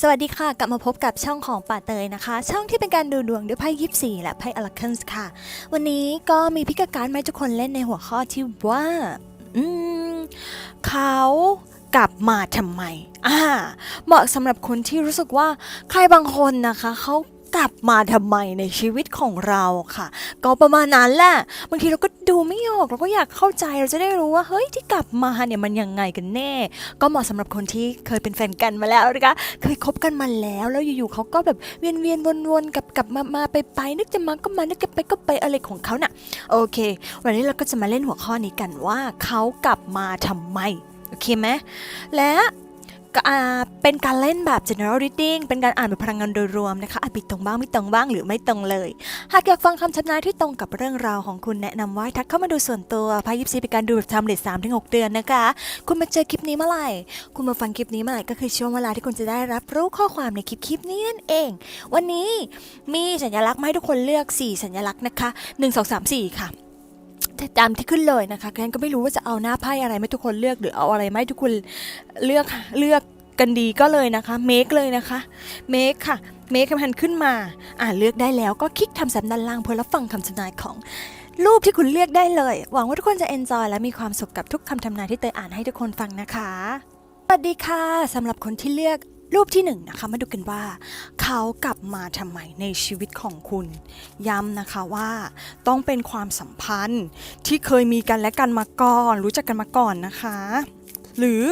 สวัสดีค่ะ กลับมาพบกับช่องของป่าเตยนะคะ ช่องที่เป็นการดูดวงด้วยไพ่ยิปซีและไพ่อลาคันส์ค่ะ วันนี้ก็มีพิกการมาให้ทุกคนเล่นในหัวข้อที่ว่าอืมเขากลับมาทำไมอ่าเหมาะสำหรับคนที่รู้สึกว่าใครบางคนนะคะ เขา กลับมาทำไมในชีวิตของเราค่ะ ก็ประมาณนั้นแหละบางทีเราก็ดูไม่ออกเราก็อยากเข้าใจเราจะได้รู้ว่าเฮ้ยที่กลับมาเนี่ยมันยังไงกันแน่ ก็เหมาะสำหรับคนที่เคยเป็นแฟนกันมาแล้วนะคะเคยคบกันมาแล้วแล้วอยู่ๆเขาก็แบบเวียนเวียนวนวนๆกลับกลับมามาไปไปนึกจะมาก็มานึกจะไปก็ไปอะไรของเขาน่ะโอเค วันนี้เราก็จะมาเล่นหัวข้อนี้กันว่าเขากลับมาทำไมโอเคไหมและ เป็นการเล่นแบบ general reading เป็นการอ่านแบบพลังงานโดยรวมนะคะอาจผิดตรงบ้างไม่ตรงบ้างหรือไม่ตรงเลย หากอยากฟังคำทำนายที่ตรงกับเรื่องราวของคุณแนะนำว่าทักเข้ามาดูส่วนตัวพายิปซีเป็นการดูแบบทำเลทสามถึงหกเดือนนะคะ คุณมาเจอคลิปนี้เมื่อไหร่ คุณมาฟังคลิปนี้เมื่อไหร่ก็คือช่วงเวลาที่คุณจะได้รับรู้ข้อความในคลิปคลิปนี้นั่นเอง วันนี้มีสัญลักษณ์มาให้ทุกคนเลือก 4 สัญลักษณ์นะคะ 1 2 3 4 ค่ะ ตามที่ขึ้นเลยนะคะแกนก็ไม่รู้ว่าจะเอาหน้าไพ่อะไรไม่ทุกคนเลือกหรือเอาอะไรไม่ทุกคนเลือกเลือกกันดีก็เลยนะคะเมคเลยนะคะเมคค่ะเมคคำพันขึ้นมา อ่าเลือกได้แล้วก็คลิกทำสับด้านล่างเพื่อรับฟังคำทำนายของรูปที่คุณเลือกได้เลย หวังว่าทุกคนจะ enjoy และมีความสุขกับทุกคำทำนายที่เตยอ่านให้ทุกคนฟังนะคะ สวัสดีค่ะสำหรับคนที่เลือก รูปที่หนึ่งนะคะมาดูกันว่า เขากลับมาทำไมในชีวิตของคุณ ย้ำนะคะว่า ต้องเป็นความสัมพันธ์ที่เคยมีกันและกันมาก่อน รู้จักกันมาก่อนนะคะ หรือ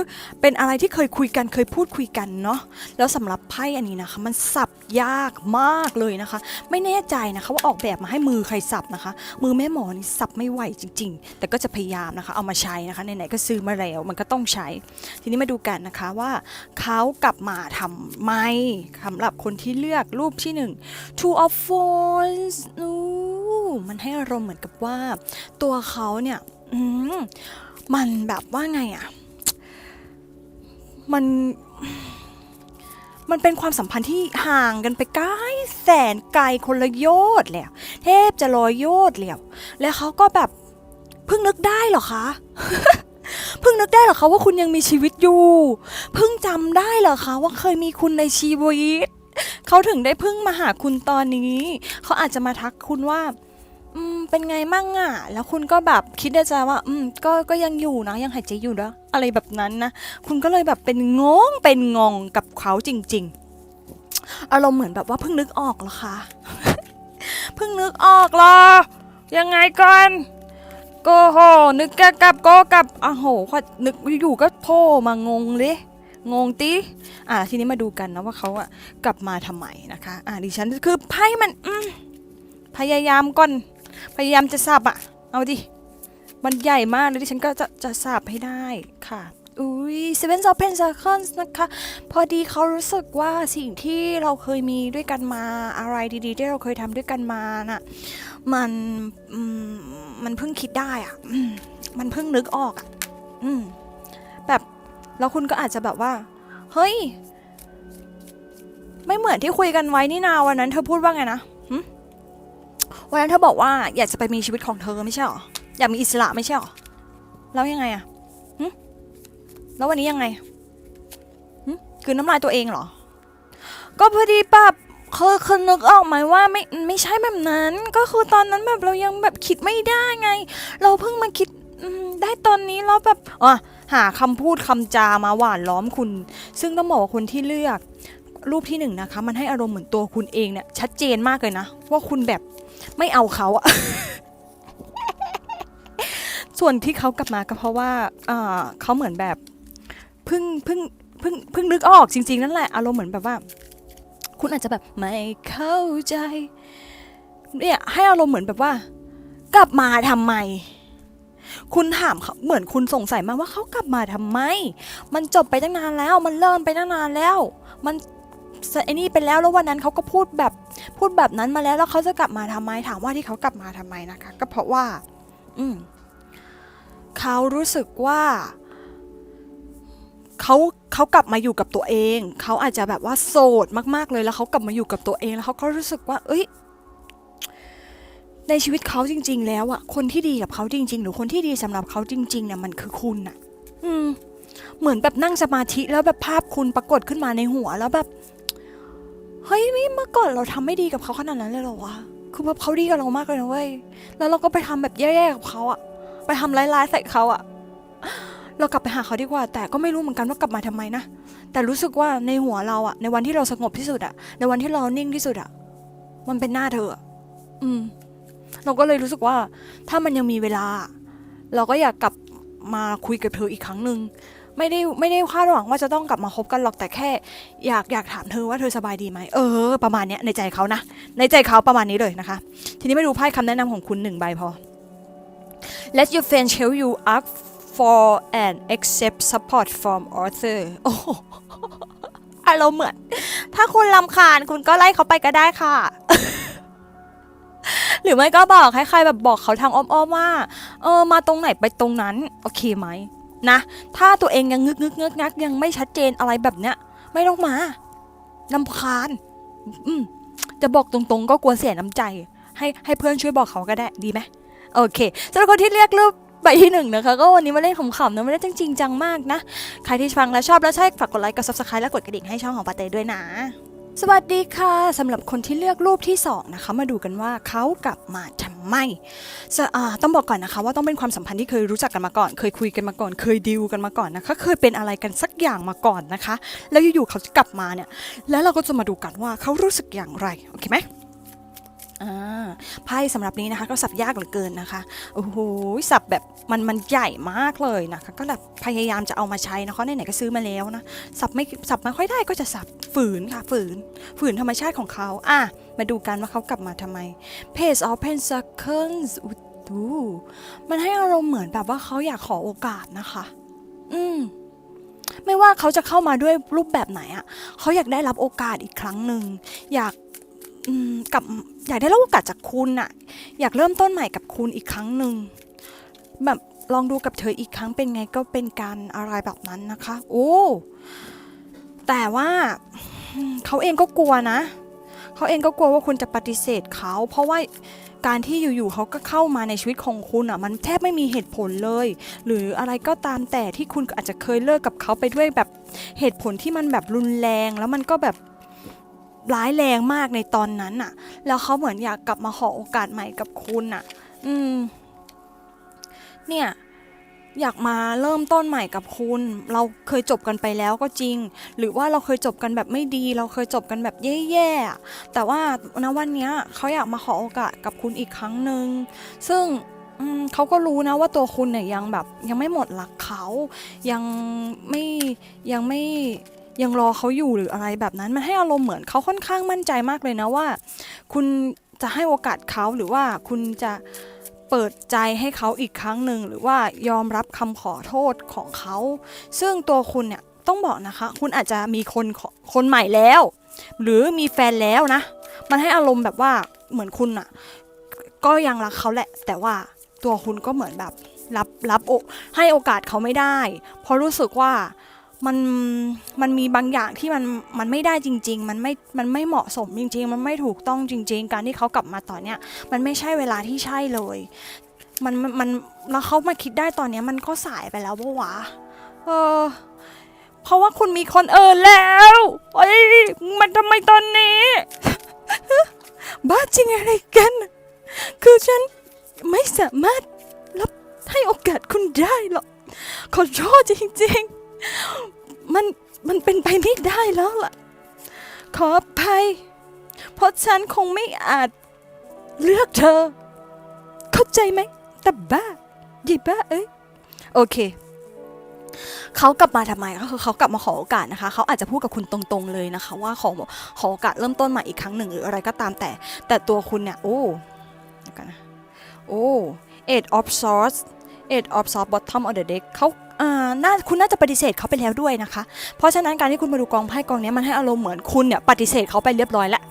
เป็นอะไรที่เคยคุยกันเคยพูดคุยกันเนาะแล้วสำหรับไพ่อันนี้นะคะ มันสับยากมากเลยนะคะ ไม่แน่ใจนะคะว่าออกแบบมาให้มือใครสับนะคะ มือแม่หมอนี่สับไม่ไหวจริง ๆ แต่ก็จะพยายามนะคะเอามาใช้นะคะไหนๆก็ซื้อมาแล้วมันก็ต้องใช้ ทีนี้มาดูกันนะคะว่าเขากลับมาทำไมสำหรับคนที่เลือกรูปที่หนึ่ง two of wands อู้มันให้อารมณ์เหมือนกับว่า ตัวเขาเนี่ยมมันแบบว่าไงอะ มันมันเป็นความสัมพันธ์ที่ห่างกันไปไกลแสนไกลคนละโยชน์แล้วเทพจะร้อยโยชน์แล้วแล้วเขาก็แบบเพิ่งนึกได้เหรอคะเพิ่งนึกได้เหรอคะว่าคุณยังมีชีวิตอยู่เพิ่งจำได้เหรอคะว่าเคยมีคุณในชีวิตเขาถึงได้เพิ่งมาหาคุณตอนนี้เขาอาจจะมาทักคุณว่า อืมเป็นไงมั่งอะ แล้วคุณก็แบบคิดในใจว่า อืมก็ก็ยังอยู่นะ ยังหายใจอยู่นะอะไรแบบนั้นนะ คุณก็เลยแบบเป็นงงเป็นงงกับเขาจริง ๆ อารมณ์เหมือนแบบว่าเพิ่งนึกออกเหรอคะ เพิ่งนึกออกเหรอ ยังไงก่อนโกโหนึกกะกับโกกับอะโหขวัดนึกอยู่ก็โผล่มางงเลยงงติอะทีนี้มาดูกันนะว่าเขาอะกลับมาทำไมนะคะ อะดิฉันคือไพ่มันอืพยายามก่อน พยายามจะสับอะเอาดิ มันใหญ่มากเลยดิฉันก็จะจะสับให้ได้ค่ะอุ้ย Seven of Pentacles นะคะ พอดีเขารู้สึกว่าสิ่งที่เราเคยมีด้วยกันมาอะไรดีๆ ที่เราเคยทำด้วยกันมาน่ะ มันมันเพิ่งคิดได้อะมันเพิ่งนึกออกอะอืมแบบแล้วคุณก็อาจจะแบบว่า เฮ้ย ไม่เหมือนที่คุยกันไว้นี่นาวันนั้น เธอพูดว่าไงนะ วันนั้นเธอบอกว่าอยากจะไปมีชีวิตของเธอไม่ใช่หรอ อยากมีอิสระไม่ใช่หรอ แล้วยังไงอะหึแล้ววันนี้ยังไงหึคือน้ำลายตัวเองเหรอ ก็พอดีแบบเคยเคยนึกออกไหมว่าไม่ไม่ใช่แบบนั้น ก็คือตอนนั้นแบบเรายังแบบคิดไม่ได้ไง เราเพิ่งมาคิดอืมได้ตอนนี้แล้วแบบอะหาคำพูดคำจามาหวานล้อมคุณ ซึ่งต้องบอกว่าคนที่เลือก รูปที่หนึ่งนะคะ มันให้อารมณ์เหมือนตัวคุณเองเนี่ยชัดเจนมากเลยนะ ว่าคุณแบบ ไม่เอาเขาอะส่วนที่เขากลับมาก็เพราะว่าเขาเหมือนแบบเพิ่งเพิ่งเพิ่งเพิ่งนึกออกจริง ๆ นั่นแหละอารมณ์เหมือนแบบว่า คุณอาจจะแบบไม่เข้าใจเนี่ยให้อารมณ์เหมือนแบบว่า กลับมาทำไม คุณถามเขาเหมือนคุณสงสัยมากว่าเขากลับมาทำไม มันจบไปตั้งนานแล้ว มันเลิกไปตั้งนานแล้ว มัน ไอ้นี่ไปแล้วแล้ววันนั้นเขาก็พูดแบบพูดแบบนั้นมาแล้วแล้วเขาจะกลับมาทำไมถามว่าที่เขากลับมาทำไมนะคะ ก็เพราะว่า อืมเขารู้สึกว่าเขาเขากลับมาอยู่กับตัวเอง เขาอาจจะแบบว่าโสดมากๆเลยแล้วเขากลับมาอยู่กับตัวเองแล้วเขาก็รู้สึกว่า เอ้ย ในชีวิตเขาจริง ๆ แล้วอะคนที่ดีกับเขาจริง ๆ หรือคนที่ดีสำหรับเขาจริงๆเนี่ยมันคือคุณอะอืม เหมือนแบบนั่งสมาธิแล้วแบบภาพคุณปรากฏขึ้นมาในหัว แล้วแบบ เฮ้ยไม่เมื่อก่อนเราทำไม่ดีกับเขาขนาดนั้นเลยเหรอวะคือแบบเขาดีกับเรามากเลยนะเว้ยแล้วเราก็ไปทำแบบแย่ๆกับเขาอะไปทำร้ายๆใส่เขาอะเรากลับไปหาเขาดีกว่า แต่ก็ไม่รู้เหมือนกันว่ากลับมาทำไมนะแต่รู้สึกว่าในหัวเราอะในวันที่เราสงบที่สุดอะในวันที่เรานิ่งที่สุดอะมันเป็นหน้าเธออืม เราก็เลยรู้สึกว่า ถ้ามันยังมีเวลา เราก็อยากกลับมาคุยกับเธออีกครั้งหนึ่ง ไม่ได้ไม่ได้คาดหวังว่าจะต้องกลับมาคบกันหรอกแต่แค่ อยากอยากถามเธอว่าเธอสบายดีไหมเออ ประมาณเนี้ยในใจเขานะในใจเขาประมาณนี้เลยนะคะ ทีนี้ไม่ดูไพ่คำแนะนำของคุณหนึ่งใบพอ Let your friends help you ask for and accept support from author โอ้โหอารมณ์เหมือน ถ้าคุณลำคาญคุณก็ไล่เขาไปก็ได้ค่ะหรือไม่ก็บอกให้ใครแบบบอกเขาทางอ้อมๆว่า เออมาตรงไหนไปตรงนั้น โอเคไหม นะ ถ้าตัวเองยังงึกงึกงึกงักยังไม่ชัดเจนอะไรแบบเนี้ย ไม่ต้องมาลำคาญ อืมจะบอกตรงๆ ก็กลัวเสียน้ำใจ ให้ให้เพื่อนช่วยบอกเขาก็ได้ดีไหมโอเคสำหรับคนที่เรียกรูปใบที่หนึ่งนะคะ ก็วันนี้มาเล่นขำๆนะไม่ได้จริงจังมากนะ ใครที่ฟังแล้วชอบแล้วใช่ฝากกดไลค์กด subscribe และกดกระดิ่งให้ช่องของปาเต้ด้วยนะ สวัสดีค่ะสำหรับคนที่เลือกรูปที่2นะคะ มาดูกันว่าเขากลับมาทำ ไมสะอ่าต้องบอกก่อนนะคะว่าต้องเป็นความสัมพันธ์ที่เคยรู้จักกันมาก่อน เคยคุยกันมาก่อน เคยดีลกันมาก่อนนะคะ เคยเป็นอะไรกันสักอย่างมาก่อนนะคะ แล้วอยู่ๆเขาจะกลับมาเนี่ย แล้วเราก็จะมาดูกันว่าเขารู้สึกอย่างไร โอเคไหม อ่าไพ่สำหรับนี้นะคะก็สับยากเหลือเกินนะคะโอ้โหสับแบบมันมันใหญ่มากเลยนะคะก็แบบพยายามจะเอามาใช้นะคะไหนๆก็ซื้อมาแล้วนะสับไม่สับไม่ค่อยได้ก็จะสับฝืนค่ะฝืน ฝืนธรรมชาติของเขาอะมาดูกันว่าเขากลับมาทำไม Page of Pentacles อุ๊ยดูมันให้อารมณ์เหมือนแบบว่าเขาอยากขอโอกาสนะคะ อืมไม่ว่าเขาจะเข้ามาด้วยรูปแบบไหนอะ่ะเขาอยากได้รับโอกาสอีกครั้งหนึ่งอยาก กับอยากได้รับโอกาสจากคุณอะ่ะอยากเริ่มต้นใหม่กับคุณอีกครั้งหนึ่งแบบลองดูกับเธออีกครั้งเป็นไงก็เป็นการอะไรแบบนั้นนะคะ โอ้แต่ว่าเขาเองก็กลัวนะเขาเองก็กลัวว่าคุณจะปฏิเสธเขา เพราะว่าการที่อยู่ๆเขาก็เข้ามาในชีวิตของคุณอะมันแทบไม่มีเหตุผลเลย หรืออะไรก็ตามแต่ที่คุณอาจจะเคยเลิกกับเขาไปด้วยแบบเหตุผลที่มันแบบรุนแรง แล้วมันก็แบบ ร้ายแรงมากในตอนนั้นอะ แล้วเขาเหมือนอยากกลับมาขอโอกาสใหม่กับคุณอะ อืม เนี่ยอยากมาเริ่มต้นใหม่กับคุณ เราเคยจบกันไปแล้วก็จริง หรือว่าเราเคยจบกันแบบไม่ดี เราเคยจบกันแบบแย่ๆ แต่ว่าณวันนี้เขาอยากมาขอโอกาสกับคุณอีกครั้งหนึ่ง ซึ่งเขาก็รู้นะว่าตัวคุณเนี่ยยังแบบยังไม่หมดหลักเขา ยังไม่ยังไม่ ยังรอเขาอยู่หรืออะไรแบบนั้นมันให้อารมณ์เหมือนเขาค่อนข้างมั่นใจมากเลยนะว่า คุณจะให้โอกาสเขาหรือว่าคุณจะเปิดใจให้เขาอีกครั้งหนึ่งหรือว่ายอมรับคำขอโทษของเขา ซึ่งตัวคุณเนี่ยต้องบอกนะคะ คุณอาจจะมีคนคนใหม่แล้ว หรือมีแฟนแล้วนะ มันให้อารมณ์แบบว่าเหมือนคุณอะก็ยังรักเขาแหละ แต่ว่าตัวคุณก็เหมือนแบบรับรับโอให้โอกาสเขาไม่ได้ เพราะรู้สึกว่า มันมันมีบางอย่างที่มันมันไม่ได้จริง ๆ มันไม่มันไม่เหมาะสมจริง ๆ มันไม่ถูกต้องจริง ๆ การที่เขากลับมาตอนเนี้ยมันไม่ใช่เวลาที่ใช่เลย มันมันแล้วเขามาคิดได้ตอนเนี้ยมันก็สายไปแล้วปะวะเออเพราะว่าคุณมีคนเอินแล้วเอ้ยมันทำไมตอนนี้ บ้าจริงอะไรกัน คือฉันไม่สามารถรับให้โอกาสคุณได้หรอกขอโทษจริง ๆ มันมันเป็นไปไม่ได้แล้วล่ะ ขออภัย เพราะฉันคงไม่อาจเลือกเธอ เข้าใจไหมแต่บ้าดีบ้าเอ้ยโอเคเขากลับมาทำไมก็คือเขากลับมาขอโอกาสนะคะ เขาอาจจะพูดกับคุณตรงๆเลยนะคะ ว่าขอขอโอกาสเริ่มต้นใหม่อีกครั้งหนึ่งหรืออะไรก็ตามแต่ แต่ตัวคุณเนี่ย โอ้กันนะโอ้ eight of swords eight of swords bottom of the deck เขาอ่าน่าคุณน่าจะปฏิเสธเขาไปแล้วด้วยนะคะ เพราะฉะนั้นการที่คุณมาดูกองไพ่กองนี้มันให้อารมณ์เหมือนคุณเนี่ยปฏิเสธเขาไปเรียบร้อยแล้ว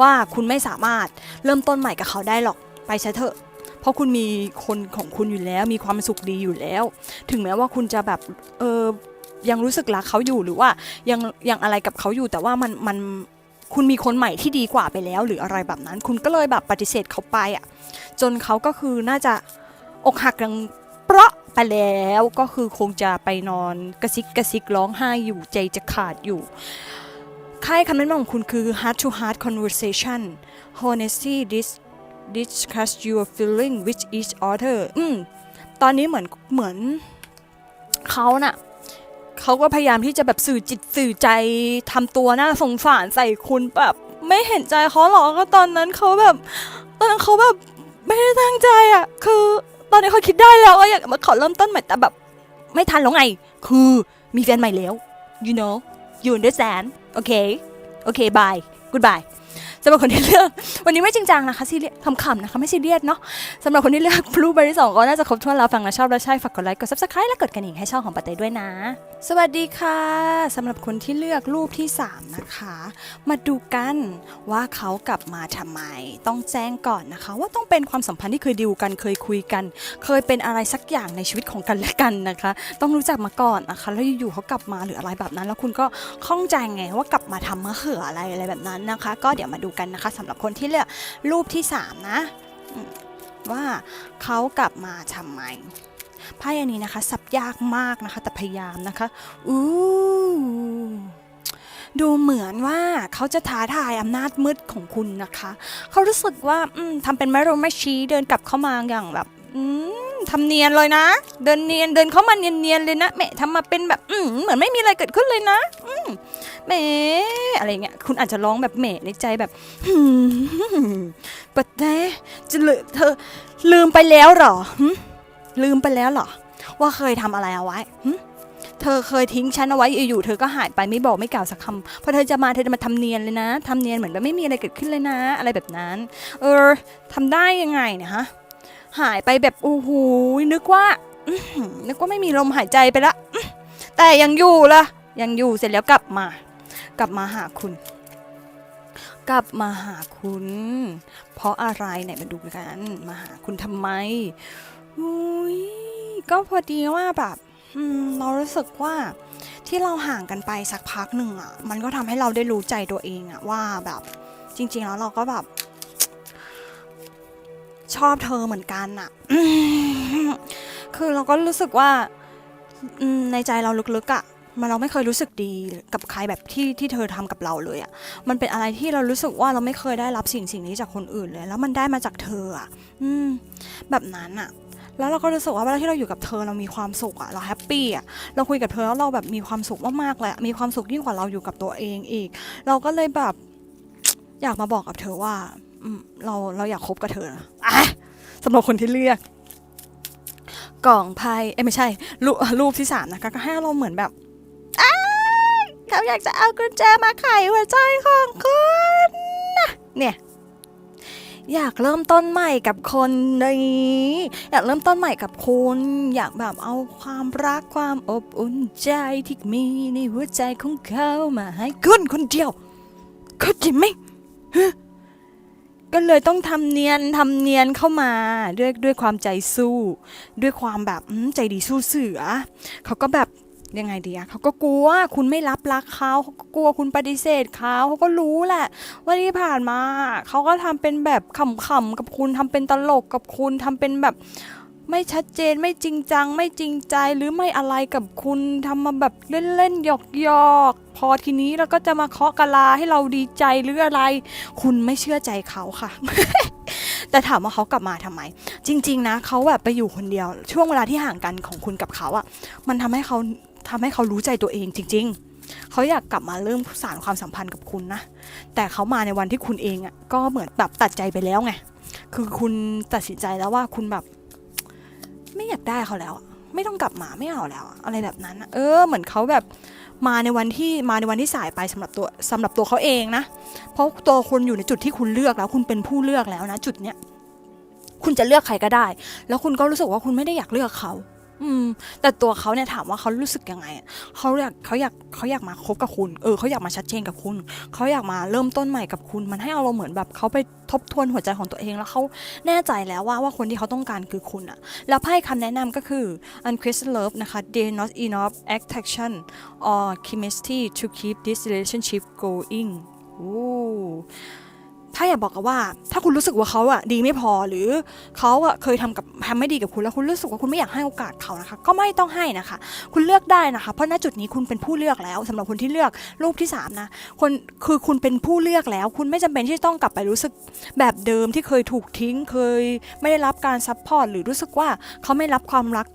ว่าคุณไม่สามารถเริ่มต้นใหม่กับเขาได้หรอกไปซะเถอะ เพราะคุณมีคนของคุณอยู่แล้ว มีความสุขดีอยู่แล้ว ถึงแม้ว่าคุณจะแบบเออยังรู้สึกรักเขาอยู่หรือว่ายังยังอะไรกับเขาอยู่แต่ว่ามันมันคุณมีคนใหม่ที่ดีกว่าไปแล้ว หรืออะไรแบบนั้น คุณก็เลยแบบปฏิเสธเขาไปอะ จนเขาก็คือน่าจะอกหักดัง เปราะไปแล้วก็คือคงจะไปนอนกระซิกกระซิกร้องไห้อยู่ใจจะขาดอยู่ ค่ายคำแนะนำของคุณคือ heart to heart conversation honesty dis discuss your feeling with each other อืมตอนนี้เหมือนเหมือนเขาน่ะเขาก็พยายามที่จะแบบสื่อจิตสื่อใจทำตัวน่าสงสารใส่คุณแบบไม่เห็นใจเขาหรอกก็ตอนนั้นเขาแบบ ตอนนั้นเขาแบบไม่ได้ตั้งใจอะ คือ ตอนนี้เขาคิดได้แล้วว่าอยากมาขอเริ่มต้นใหม่แต่แบบ ไม่ทันแล้วไง คือมีแฟนใหม่แล้ว you know you understand โอเค โอเค bye goodbye สำหรับคนที่เลือก วันนี้ไม่จริงจังนะคะซีเรียสขำๆนะคะไม่ซีเรียสเนาะสำหรับคนที่เลือกบลูเบอร์รี่สองก็น่าจะครบถ้วนแล้วฟังแล้วชอบแล้วใช่ฝากกดไลค์กด subscribe และกดกระดิ่งให้ช่องของปาเต้ด้วยนะ สวัสดีค่ะสำหรับคนที่เลือกรูปที่ 3 นะคะ มาดูกันว่าเขากลับมาทำไม ต้องแจ้งก่อนนะคะ ว่าต้องเป็นความสัมพันธ์ที่เคยดิวกันเคยคุยกัน เคยเป็นอะไรสักอย่างในชีวิตของกันและกันนะคะ ต้องรู้จักมาก่อนนะคะ แล้วอยู่ๆเขากลับมาหรืออะไรแบบนั้น แล้วคุณก็ข้องใจไงว่ากลับมาทำมะเขืออะไรอะไรแบบนั้นนะคะ ก็เดี๋ยวมาดูกันนะคะสำหรับคนที่เลือกรูปที่ 3 นะว่าเขากลับมาทำไมไพ่อันนี้นะคะ สับยากมากนะคะ แต่พยายามนะคะอู้ดูเหมือนว่าเขาจะท้าทายอำนาจมืดของคุณนะคะ เขารู้สึกว่าทำเป็นไม่รู้ไม่ชี้เดินกลับเข้ามาอย่างแบบ อืม ทำเนียนเลยนะ เดินเนียนเดินเข้ามาเนียนๆเลยนะแหม่ทำมาเป็นแบบอืมเหมือนไม่มีอะไรเกิดขึ้นเลยนะอืมแหมอะไรเงี้ยคุณอาจจะร้องแบบแหม่ในใจแบบหืมปัดแน่จะลืมเธอ ลืมไปแล้วเหรอลืมไปแล้วเหรอ ว่าเคยทำอะไรเอาไว้เธอเคยทิ้งฉันเอาไว้อยู่ๆเธอก็หายไปไม่บอกไม่กล่าวสักคำพอเธอจะมาเธอจะมาทำเนียนเลยนะทำเนียนเหมือนแบบไม่มีอะไรเกิดขึ้นเลยนะ อะไรแบบนั้น เออทำได้ยังไงเนี่ยฮะ หายไปแบบโอ้โหนึกว่านึกว่าไม่มีลมหายใจไปละอื้อแต่ยังอยู่ละยังอยู่เสร็จแล้วกลับมา กลับมาหาคุณ กลับมาหาคุณ เพราะอะไรไหนมาดูกัน มาหาคุณทำไมอุ้ยก็พอดีว่าแบบเรารู้สึกว่าที่เราห่างกันไปสักพักหนึ่งอะ มันก็ทำให้เราได้รู้ใจตัวเองอะว่าแบบจริง ๆ แล้วเราก็แบบ ชอบเธอเหมือนกันอะคือเราก็รู้สึกว่าในใจเราลึกๆอะมันเราไม่เคยรู้สึกดีกับใครแบบที่ที่เธอทำกับเราเลยอะมันเป็นอะไรที่เรารู้สึกว่าเราไม่เคยได้รับสิ่งสิ่งนี้จากคนอื่นเลย แล้วมันได้มาจากเธออะอืม แบบนั้นอะแล้วเราก็รู้สึกว่าเวลาที่เราอยู่กับเธอเรามีความสุขอะเราแฮปปี้อะเราคุยกับเธอแล้วเราแบบมีความสุขมากๆเลยมีความสุขยิ่งกว่าเราอยู่กับตัวเองอีก เราก็เลยแบบ อยากมาบอกกับเธอว่า อืมเราเราอยากคบกับเธอนะอะสำหรับคนที่เลือก กล่องไพ่เอ้ยไม่ใช่รูปรูปที่สามนะคะก็ให้เราเหมือนแบบอ้ายเขาอยากจะเอากุญแจมาไขหัวใจของคุณนเนี่ยอยากเริ่มต้นใหม่กับคนนี้อยากเริ่มต้นใหม่กับคุณ อยากแบบเอาความรักความอบอุ่นใจที่มีในหัวใจของเขามาให้คุณคนเดียวเข้าใจไหม ก็เลยต้องทำเนียนทำเนียนเข้ามาด้วยด้วยความใจสู้ ด้วยความแบบใจดีสู้เสือ เขาก็แบบยังไงดีอะเขาก็กลัวคุณไม่รับรักเขาเขาก็กลัวคุณปฏิเสธเขาเขาก็รู้แหละว่าที่ผ่านมาเขาก็ทำเป็นแบบขำๆกับคุณทำเป็นตลกกับคุณทำเป็นแบบ ไม่ชัดเจนไม่จริงจัง ไม่จริงใจหรือไม่อะไรกับคุณทำมาแบบเล่นๆหยอกๆพอทีนี้แล้วก็จะมาเคาะกะลาให้เราดีใจหรืออะไร คุณไม่เชื่อใจเขาค่ะ แต่ถามว่าเขากลับมาทำไม จริง ๆ นะเขาแบบไปอยู่คนเดียว ช่วงเวลาที่ห่างกันของคุณกับเขาอะมันทำให้เขาทำให้เขารู้ใจตัวเองจริง ๆเขาอยากกลับมาเริ่มสานความสัมพันธ์กับคุณนะ แต่เขามาในวันที่คุณเองอะก็เหมือนแบบตัดใจไปแล้วไง คือคุณตัดสินใจแล้วว่าคุณแบบ ไม่อยากได้เขาแล้ว ไม่ต้องกลับมาไม่เอาแล้ว อะไรแบบนั้น เออ เหมือนเขาแบบมาในวันที่มาในวันที่สายไปสำหรับตัวสำหรับตัวเขาเองนะ เพราะตัวคุณอยู่ในจุดที่คุณเลือกแล้ว คุณเป็นผู้เลือกแล้วนะ จุดเนี้ยคุณจะเลือกใครก็ได้ แล้วคุณก็รู้สึกว่าคุณไม่ได้อยากเลือกเขา อืม แต่ตัวเขาเนี่ยถามว่าเขารู้สึกยังไงเขาอยากเขาอยากเขาอยากมาคบกับคุณ เออเขาอยากมาชัดเจนกับคุณ เขาอยากมาเริ่มต้นใหม่กับคุณ มันให้อารมณ์เหมือนแบบเขาไปทบทวนหัวใจของตัวเองแล้วเขาแน่ใจแล้วว่าว่าคนที่เขาต้องการคือคุณอะแล้วไพ่คำแนะนำก็คือ unquestioned love นะคะ there not enough attraction or chemistry to keep this relationship going โอ้ ถ้าอยากบอกกันว่า ถ้าคุณรู้สึกว่าเขาอะดีไม่พอหรือเขาอะเคยทำกับทำไม่ดีกับคุณแล้วคุณรู้สึกว่าคุณไม่อยากให้โอกาสเขานะคะ ก็ไม่ต้องให้นะคะ คุณเลือกได้นะคะ เพราะณจุดนี้คุณเป็นผู้เลือกแล้วสำหรับคนที่เลือกรูปที่สามนะคนคือคุณเป็นผู้เลือกแล้ว คุณไม่จำเป็นที่ต้องกลับไปรู้สึกแบบเดิมที่เคยถูกทิ้งเคยไม่ได้รับการซัพพอร์ตหรือรู้สึกว่าเขาไม่รับความรัก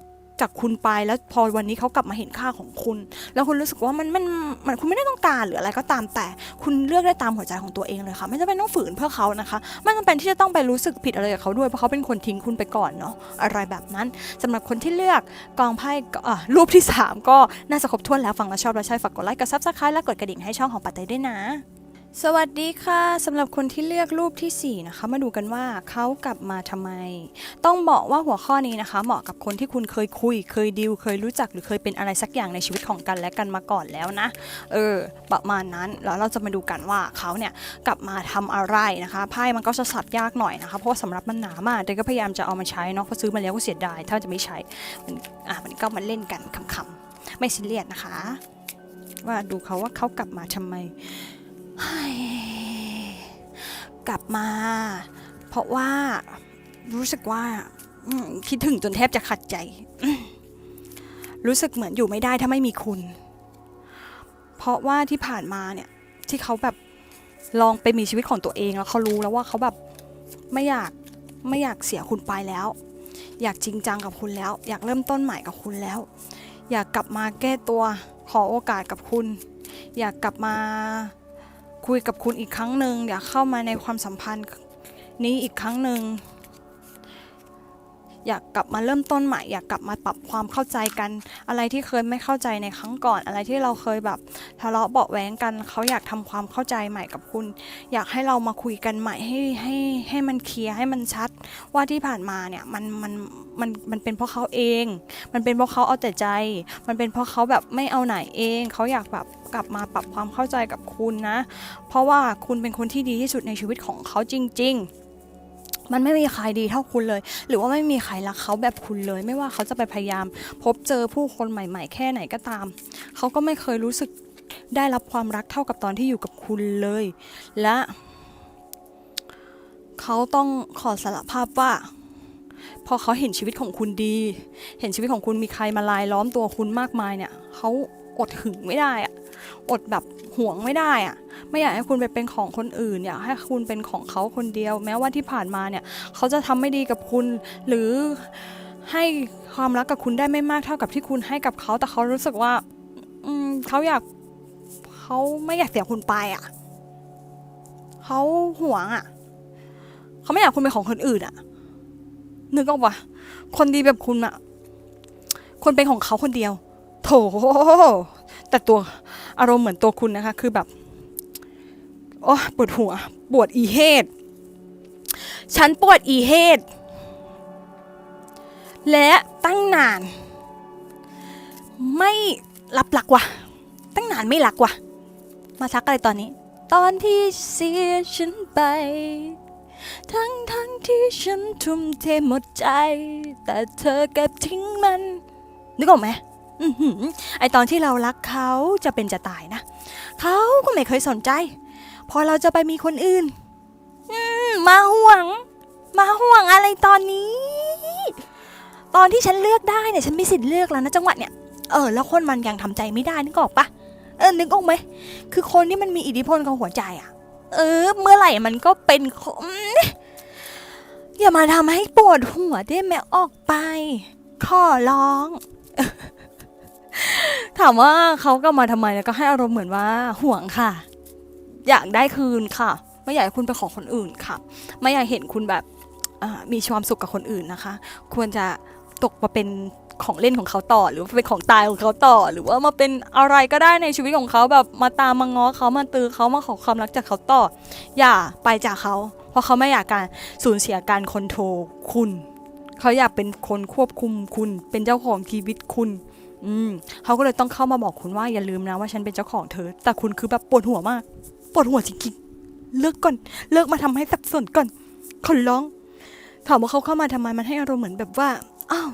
จากคุณไปแล้วพอวันนี้เขากลับมาเห็นค่าของคุณ แล้วคุณรู้สึกว่ามันมันมันคุณไม่ได้ต้องการหรืออะไรก็ตามแต่คุณเลือกได้ตามหัวใจของตัวเองเลยค่ะ ไม่จำเป็นต้องฝืนเพื่อเขานะคะไม่จำเป็นที่จะต้องไปรู้สึกผิดอะไรกับเขาด้วยเพราะเขาเป็นคนทิ้งคุณไปก่อนเนาะอะไรแบบนั้นสำหรับคนที่เลือกกองไพ่รูปที่ 3 ก็น่าจะครบถ้วนแล้วฟังแล้วชอบแล้วใช่ฝากกดไลค์กดซับสไครต์และกดกระดิ่งให้ช่องของปัตเต้ด้วยนะ สวัสดีค่ะสำหรับคนที่เลือกรูปทีสี่ 4 นะคะ มาดูกันว่าเขากลับมาทำไม ต้องบอกว่าหัวข้อนี้นะคะ เหมาะกับคนที่คุณเคยคุย เคยดิวเคยรู้จักหรือเคยเป็นอะไรสักอย่างในชีวิตของกันและกันมาก่อนแล้วนะ เออ ประมาณนั้นแล้วเราจะมาดูกันว่าเขาเนี่ยกลับมาทำอะไรนะคะไพ่มันก็จะสับยากหน่อยนะคะเพราะว่าสำรับมันหนามากแต่ก็พยายามจะเอามาใช้เนาะเพราะซื้อมาแล้วก็เสียดายถ้าจะไม่ใช้มันอะมันก็มาเล่นกันขำๆไม่ซีเรียสนะคะ ว่าดูเขาว่าเขากลับมาทำไม กลับมา เพราะว่ารู้สึกว่าคิดถึงจนแทบจะขัดใจ รู้สึกเหมือนอยู่ไม่ได้ถ้าไม่มีคุณ เพราะว่าที่ผ่านมาเนี่ยที่เขาแบบลองไปมีชีวิตของตัวเองแล้วเขารู้แล้วว่าเขาแบบไม่อยากไม่อยากเสียคุณไปแล้ว อยากจริงจังกับคุณแล้ว อยากเริ่มต้นใหม่กับคุณแล้ว อยากกลับมาแก้ตัวขอโอกาสกับคุณ อยากกลับมา คุยกับคุณอีกครั้งหนึ่งอยากเข้ามาในความสัมพันธ์นี้อีกครั้งหนึ่ง อยากกลับมาเริ่มต้นใหม่ อยากกลับมาปรับความเข้าใจกัน อะไรที่เคยไม่เข้าใจในครั้งก่อน อะไรที่เราเคยแบบทะเลาะเบาะแว้งกันเขาอยากทำความเข้าใจใหม่กับคุณ อยากให้เรามาคุยกันใหม่ให้ให้ให้มันเคลียร์ให้มันชัด ว่าที่ผ่านมาเนี่ยมันมันมันมันเป็นเพราะเขาเอง มันเป็นเพราะเขาเอาแต่ใจ มันเป็นเพราะเขาแบบไม่เอาไหนเองเขาอยากแบบกลับมาปรับความเข้าใจกับคุณนะ เพราะว่าคุณเป็นคนที่ดีที่สุดในชีวิตของเขาจริง ๆ มันไม่มีใครดีเท่าคุณเลย หรือว่าไม่มีใครรักเขาแบบคุณเลย ไม่ว่าเขาจะไปพยายาม พบเจอผู้คนใหม่ ๆ แค่ไหนก็ตาม เขาก็ไม่เคยรู้สึกได้รับความรักเท่ากับตอนที่อยู่กับคุณเลย และเขาต้องขอสารภาพว่า พอเขาเห็นชีวิตของคุณดี เห็นชีวิตของคุณมีใครมาลายล้อมตัวคุณมากมายเนี่ยเขาอดหึงไม่ได้อะ อดแบบห่วงไม่ได้อะไม่อยากให้คุณไปเป็นของคนอื่นอยากให้คุณเป็นของเขาคนเดียว แม้ว่าที่ผ่านมาเนี่ย เขาจะทำไม่ดีกับคุณ หรือให้ความรักกับคุณได้ไม่มากเท่ากับที่คุณให้กับเขา แต่เขารู้สึกว่าอืมเขาอยากเขาไม่อยากเสียคุณไปอะเขาห่วงอะเขาไม่อยากคุณเป็นของคนอื่นอะนึกออกปะคนดีแบบคุณอะคนเป็นของเขาคนเดียว โถ แต่ตัวอารมณ์เหมือนตัวคุณนะคะ คือแบบโอ้ปวดหัว ปวดอีเฮดฉันปวดอีเฮดและตั้งนาน ไม่รับหลักว่ะ ตั้งนานไม่รักว่ะ มาทักอะไรตอนนี้ ตอนที่เสียฉันไป ทั้งทั้งที่ฉันทุ่มเทหมดใจ แต่เธอเกลับทิ้งมัน นึกออกไหม อไอตอนที่เรารักเขาจะเป็นจะตายนะเขาก็ไม่เคยสนใจ พอเราจะไปมีคนอื่นมมาห่วง มาห่วงอะไรตอนนี้ ตอนที่ฉันเลือกได้เนี่ยฉันมีสิทธิ์เลือกแล้วนะจังหวะเนี่ยเออแล้วคนมันยังทำใจไม่ได้นึกออกปะเออนึกออกไหมคือคนที่มันมีอิทธิพลกับหัวใจอะเออ เมื่อไหร่มันก็เป็นอย่ามาทำให้ปวดหัวได้ไหมออกไป ขอร้อง ถามว่าเขาก็มาทำไมแล้วก็ให้อารมณ์เหมือนว่าห่วงค่ะ อยากได้คืนค่ะ ไม่อยากให้คุณเป็นขอคนอื่นค่ะ ไม่อยากเห็นคุณแบบมีความสุขกับคนอื่นนะคะ ควรจะตกมาเป็นของเล่นของเขาต่อหรือเป็นของตายของเขาต่อ หรือว่ามาเป็นอะไรก็ได้ในชีวิตของเขาแบบมาตามมาง้อเขามาตือเขามาขอความรักจากเขาต่อ อย่าไปจากเขา เพราะเขาไม่อยากการสูญเสียการคอนโทรลคุณ เขาอยากเป็นคนควบคุมคุณ เป็นเจ้าของชีวิตคุณ อืมเขาก็เลยต้องเข้ามาบอกคุณว่าอย่าลืมนะว่าฉันเป็นเจ้าของเธอ แต่คุณคือแบบปวดหัวมากปวดหัวจริงๆเลิกก่อน เลิกมาทำให้สับสนก่อนขอร้อง ถามว่าเขาเข้ามาทำไมมันให้อารมณ์เหมือนแบบว่าอ้าว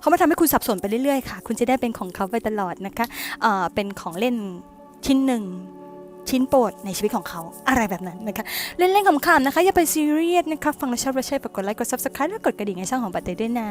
เขามาทำให้คุณสับสนไปเรื่อยๆค่ะ คุณจะได้เป็นของเขาไปตลอดนะคะเอ่อเป็นของเล่นชิ้นหนึ่งชิ้นโปรดในชีวิตของเขาอะไรแบบนั้นนะคะ เล่นๆขำๆนะคะ อย่าไปซีเรียสนะคะ ฟังแล้วชอบแล้วใช่ฝากดไลค์กด subscribe และกดกระดิ่งในช่องของปาเต้ด้วยนะ